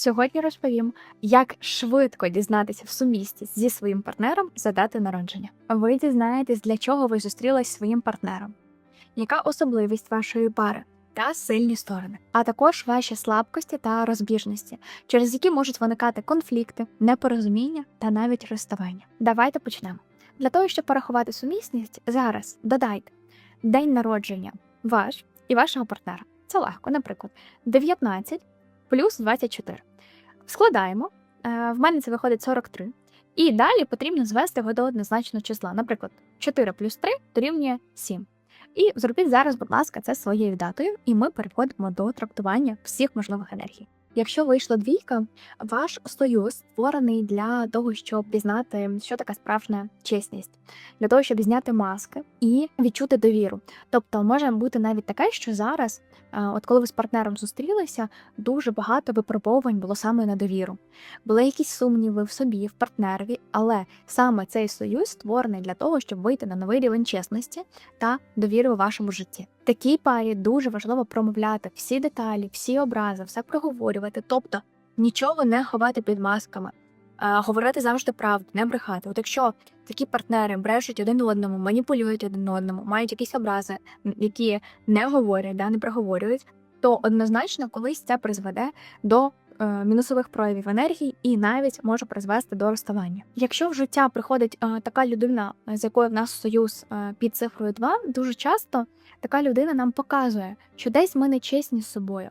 Сьогодні розповім, як швидко дізнатися в сумісність зі своїм партнером за дати народження. Ви дізнаєтесь, для чого ви зустрілись зі своїм партнером, яка особливість вашої пари та сильні сторони, а також ваші слабкості та розбіжності, через які можуть виникати конфлікти, непорозуміння та навіть розставання. Давайте почнемо. Для того, щоб порахувати сумісність, зараз додайте день народження ваш і вашого партнера. Це легко, наприклад, 19 плюс 24. Складаємо. Е, В мене це виходить 43. І далі потрібно звести його до однозначного числа. Наприклад, 4 плюс 3 дорівнює 7. І зробіть зараз, будь ласка, це своєю датою, і ми переходимо до трактування всіх можливих енергій. Якщо вийшла двійка, ваш союз створений для того, щоб пізнати, що така справжня чесність, для того, щоб зняти маски і відчути довіру. Тобто може бути навіть таке, що зараз, е, от коли ви з партнером зустрілися, дуже багато випробовувань було саме на довіру. Були якісь сумніви в собі, в партнерові, але саме цей союз створений для того, щоб вийти на новий рівень чесності та довіри у вашому житті. Такій парі дуже важливо промовляти всі деталі, всі образи, все проговорювати, тобто нічого не ховати під масками. Говорити завжди правду, не брехати. От якщо такі партнери брешуть один одному, маніпулюють один одному, мають якісь образи, які не говорять, да, не проговорюють, то однозначно колись це призведе до мінусових проявів енергії і навіть може призвести до розставання. Якщо в життя приходить е, така людина, е, з якою в нас союз е, під цифрою 2, дуже часто така людина нам показує, що десь ми не чесні з собою,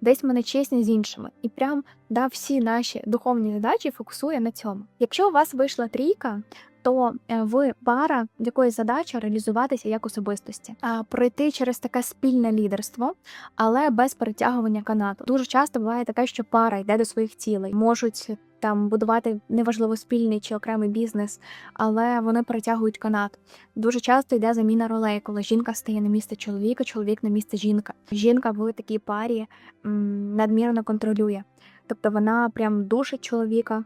десь ми не чесні з іншими, і прям да, всі наші духовні задачі фокусує на цьому. Якщо у вас вийшла трійка, то е, ви пара, якої задача реалізуватися як особистості, а пройти через таке спільне лідерство, але без перетягування канату. Дуже часто буває таке, що пара йде до своїх цілей, можуть там будувати неважливо спільний чи окремий бізнес, але вони перетягують канат. Дуже часто йде заміна ролей, коли жінка стає на місце чоловіка, чоловік на місце жінка. Жінка в такій парі м, надмірно контролює, тобто вона прям душить чоловіка.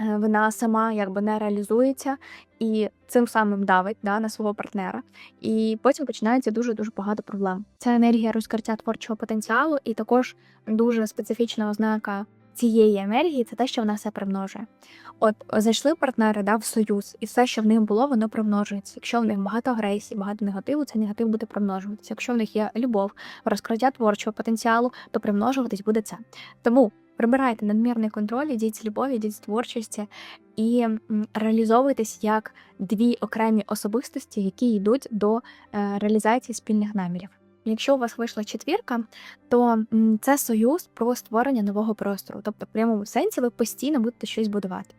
Е, Вона сама якби не реалізується і цим самим давить да, на свого партнера. І потім починається дуже дуже багато проблем. Це енергія розкриття творчого потенціалу, і також дуже специфічна ознака цієї енергії це те, що вона все примножує. От зайшли партнери да, в союз, і все, що в них було, воно примножується. Якщо в них багато агресії, багато негативу, це негатив буде примножуватися. Якщо в них є любов, розкриття творчого потенціалу, то примножуватись буде це. Тому прибирайте надмірний контроль, ідіть з любові, ідіть з творчості і реалізовуйтесь як дві окремі особистості, які йдуть до е, реалізації спільних намірів. Якщо у вас вийшла четвірка, то це союз про створення нового простору. Тобто, в прямому сенсі ви постійно будете щось будувати.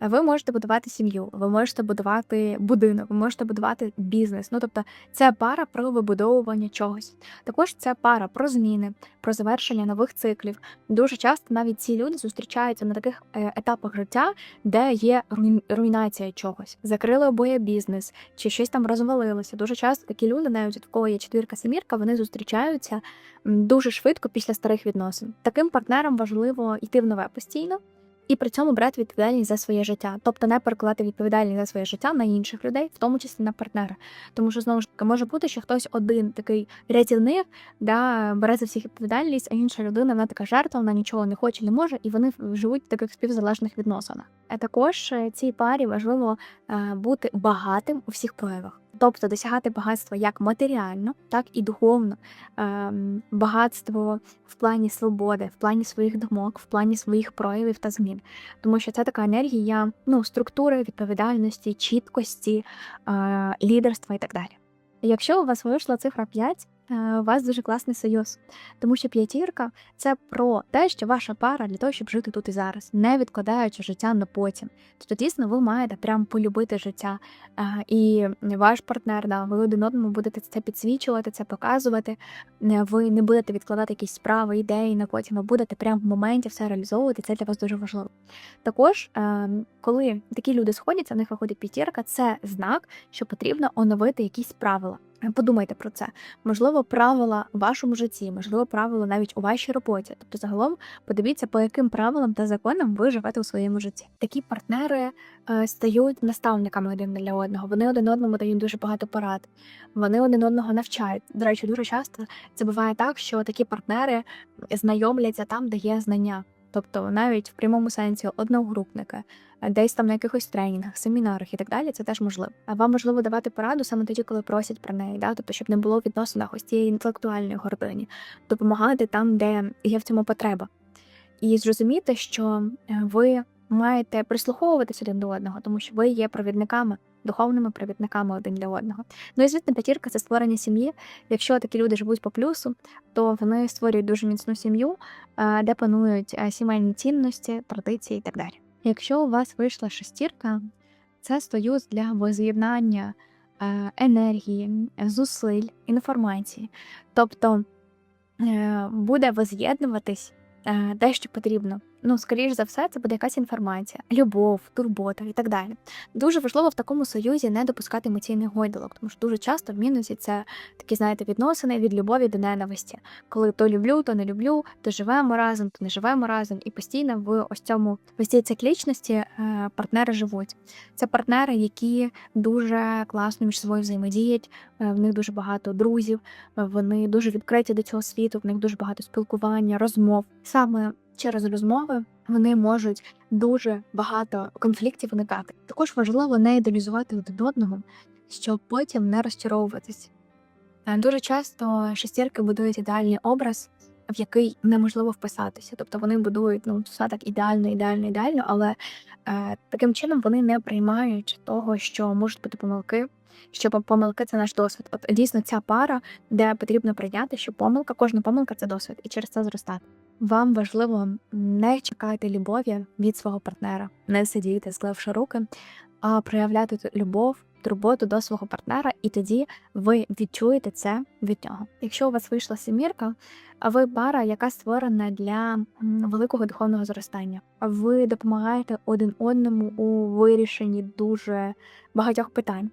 Ви можете будувати сім'ю, ви можете будувати будинок, ви можете будувати бізнес. Ну тобто, це пара про вибудовування чогось. Також це пара про зміни, про завершення нових циклів. Дуже часто навіть ці люди зустрічаються на таких е, етапах життя, де є руйнація чогось. Закрили обоє бізнес, чи щось там розвалилося. Дуже часто такі люди, навіть в кого є четвірка семірка, вони зустрічаються дуже швидко після старих відносин. Таким партнерам важливо йти в нове постійно. І при цьому брати відповідальність за своє життя, тобто не перекладати відповідальність за своє життя на інших людей, в тому числі на партнера. Тому що знову ж таки може бути, що хтось один такий рятівник, да, бере за всіх відповідальність, а інша людина вона така жертва, вона нічого не хоче, не може, і вони живуть в таких співзалежних відносинах. А також е, цій парі важливо е, бути багатим у всіх проявах, тобто досягати багатства як матеріально, так і духовно, Ем, багатство в плані свободи, в плані своїх думок, в плані своїх проявів та змін. Тому що це така енергія ну, структури, відповідальності, чіткості, е, лідерства і так далі. Якщо у вас вийшла цифра 5, е, у вас дуже класний союз, тому що п'ятірка це про те, що ваша пара для того, щоб жити тут і зараз, не відкладаючи життя на потім. Тобто, дійсно, ви маєте прям полюбити життя. Е, І ваш партнер, да, ви один одному будете це підсвічувати, це показувати. Ви не будете відкладати якісь справи, ідеї на потім, а будете прямо в моменті все реалізовувати. Це для вас дуже важливо. Також, е, коли такі люди сходяться, в них виходить п'ятірка, це знак, що потрібно оновити якісь правила. Подумайте про це. Можливо, правила в вашому житті, можливо, правила навіть у вашій роботі. Тобто, загалом подивіться, по яким правилам та законам ви живете у своєму житті. Такі партнери е, стають наставниками один для одного. Вони один одному дають дуже багато порад. Вони один одного навчають. До речі, дуже часто це буває так, що такі партнери знайомляться там, де є знання. Тобто навіть в прямому сенсі одногрупники, десь там на якихось тренінгах, семінарах і так далі, це теж можливо. А вам важливо давати пораду саме тоді, коли просять про неї, да? тобто, щоб не було в відносинах ось цієї інтелектуальної гордині, допомагати там, де є в цьому потреба. І зрозуміти, що е, ви маєте прислуховуватись один до одного, тому що ви є провідниками, духовними провідниками один для одного. Ну і звісно, п'ятірка це створення сім'ї. Якщо такі люди живуть по плюсу, то вони створюють дуже міцну сім'ю, е, де панують е, сімейні цінності, традиції і так далі. Якщо у вас вийшла шестірка, це союз для воз'єднання е, енергії, зусиль, інформації. Тобто буде воз'єднуватись те, що потрібно. Ну, скоріш за все, це буде якась інформація, любов, турбота і так далі. Дуже важливо в такому союзі не допускати емоційних гойдалок, тому що дуже часто в мінусі це такі, знаєте, відносини від любові до ненависті, коли то люблю, то не люблю, то живемо разом, то не живемо разом, і постійно в ось цьому ось цій циклічності е, партнери живуть. Це партнери, які дуже класно між собою взаємодіють. е, В них дуже багато друзів, е, вони дуже відкриті до цього світу, в них дуже багато спілкування, розмов. Саме через розмови вони можуть дуже багато конфліктів уникати. Також важливо не ідеалізувати один одного, щоб потім не розчаровуватись. Е, Дуже часто шестірки будують ідеальний образ, в який неможливо вписатися. Тобто вони будують ну все так ідеально, ідеально, ідеально, але е, таким чином вони не приймають того, що можуть бути помилки. Що помилки це наш досвід. От дійсно ця пара, де потрібно прийняти, що помилка, кожна помилка це досвід, і через це зростати. Вам важливо не чекати любові від свого партнера, не сидіти, склавши руки, а проявляти любов, турботу до свого партнера, і тоді ви відчуєте це від нього. Якщо у вас вийшла семірка, а ви пара, яка створена для великого духовного зростання, ви допомагаєте один одному у вирішенні дуже багатьох питань.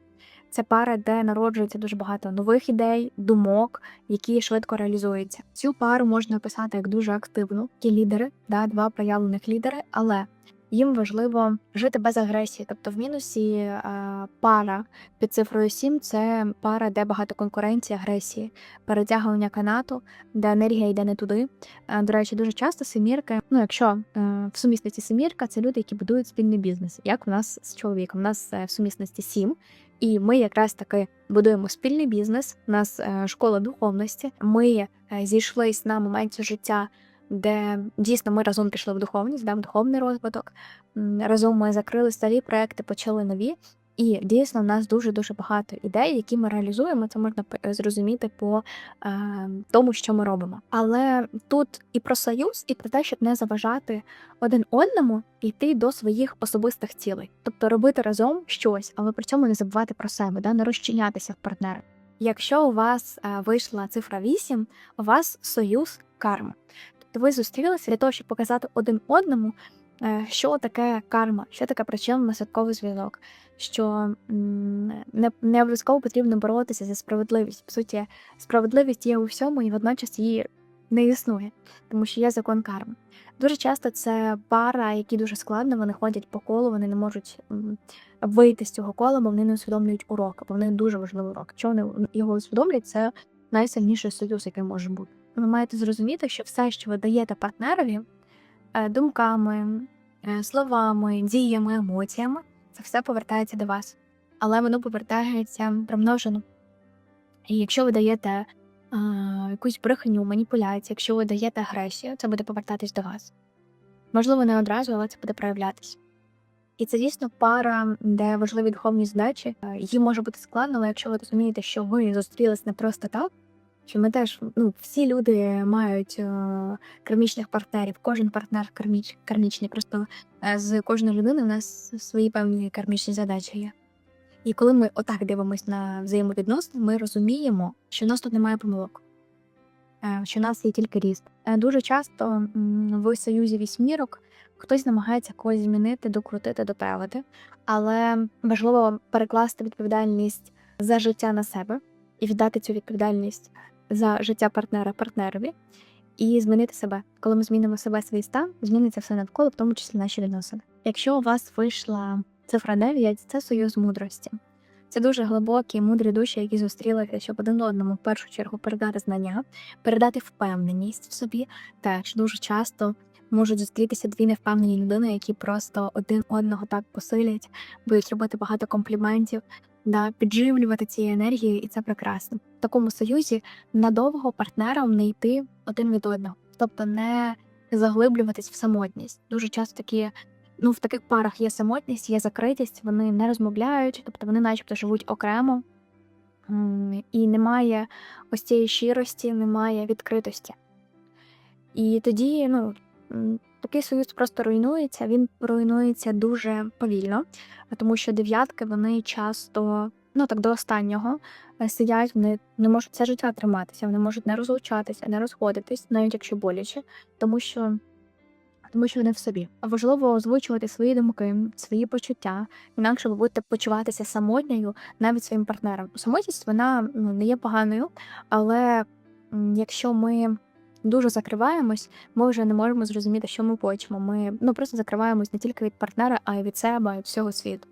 Це пара, де народжується дуже багато нових ідей, думок, які швидко реалізуються. Цю пару можна описати як дуже активну. Ті лідери, да, два проявлених лідери, але їм важливо жити без агресії. Тобто, в мінусі е, пара під цифрою 7 – це пара, де багато конкуренції, агресії, перетягування канату, де енергія йде не туди. Е, До речі, дуже часто семірки, ну якщо е, в сумісності семірка, це люди, які будують спільний бізнес, як у нас з чоловіком. У нас в сумісності 7, і ми якраз таки будуємо спільний бізнес. У нас школа духовності. Ми зійшлись на моменті життя, де дійсно ми разом пішли в духовність, да, духовний розвиток. Разом ми закрили старі проекти, почали нові. І дійсно в нас дуже дуже багато ідей, які ми реалізуємо. Це можна зрозуміти по е, тому, що ми робимо. Але тут і про союз, і про те, щоб не заважати один одному йти до своїх особистих цілей, тобто робити разом щось, але при цьому не забувати про себе, да, не розчинятися в партнера. Якщо у вас е, вийшла цифра 8, у вас союз карми. Тобто ви зустрілися для того, щоб показати один одному, е, що таке карма, що таке причинно-наслідковий зв'язок, що не, не обов'язково потрібно боротися за справедливість. По суті, справедливість є у всьому, і водночас її не існує, тому що є закон карми. Дуже часто це пара, які дуже складно, вони ходять по колу, вони не можуть вийти з цього кола, бо вони не усвідомлюють урок, бо в них дуже важливий урок. Якщо вони його усвідомлять, це найсильніший союз, який може бути. Ви маєте зрозуміти, що все, що ви даєте партнерові, е, думками, е, словами, діями, емоціями, це все повертається до вас. Але воно повертається примножено. І якщо ви даєте е, якусь брехню, маніпуляцію, якщо ви даєте агресію, це буде повертатись до вас. Можливо, не одразу, але це буде проявлятися. І це дійсно пара, де важливі духовні задачі. Їм може бути складно, але якщо ви розумієте, що ви зустрілись не просто так, що ми теж ну, всі люди мають е, кармічних партнерів, кожен партнер карміч, кармічний. Просто е, з кожної людини у нас свої певні кармічні задачі є. І коли ми отак дивимося на взаємовідносини, ми розуміємо, що в нас тут немає помилок, е, що в нас є тільки ріст. Е, Дуже часто в союзі вісьмірок хтось намагається когось змінити, докрутити, доправити, але важливо перекласти відповідальність за життя на себе і віддати цю відповідальність за життя партнера партнерові і змінити себе. Коли ми змінимо себе свій стан, зміниться все навколо, в тому числі наші відносини. Якщо у вас вийшла цифра 9, це союз мудрості. Це дуже глибокі, мудрі душі, які зустрілися, щоб один одному в першу чергу передати знання, передати впевненість в собі. Теж дуже часто можуть зустрітися дві невпевнені людини, які просто один одного так посилять, будуть робити багато компліментів, да, підживлювати цією енергією, і це прекрасно. В такому союзі надовго партнерам не йти один від одного, тобто не заглиблюватись в самотність. Дуже часто такі. Ну, в таких парах є самотність, є закритість, вони не розмовляють, тобто вони начебто живуть окремо, і немає ось цієї щирості, немає відкритості. І тоді, ну, такий союз просто руйнується, він руйнується дуже повільно, тому що дев'ятки вони часто, ну так до останнього, е, сидять, вони не можуть все життя триматися, вони можуть не розлучатися, не розходитись, навіть якщо боляче, тому що. Тому що вони в собі. Важливо озвучувати свої думки, свої почуття, інакше ви будете почуватися самотньою навіть своїм партнером. Самотність вона не є поганою, але якщо ми дуже закриваємось, ми вже не можемо зрозуміти, що ми хочемо. Ми ну просто закриваємось не тільки від партнера, а й від себе, і від всього світу.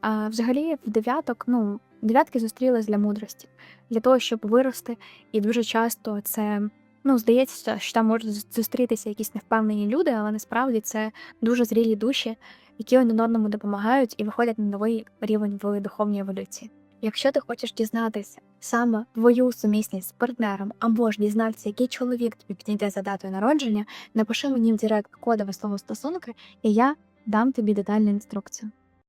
А взагалі, в дев'яток, ну, дев'ятки зустрілись для мудрості, для того, щоб вирости, і дуже часто це. Ну, здається, що там можуть зустрітися якісь невпевнені люди, але насправді це дуже зрілі душі, які один одному допомагають і виходять на новий рівень в духовній еволюції. Якщо ти хочеш дізнатися саме твою сумісність з партнером, або ж дізнатися, який чоловік тобі підійде за датою народження, напиши мені в директ кодове слово стосунки, і я дам тобі детальну інструкцію.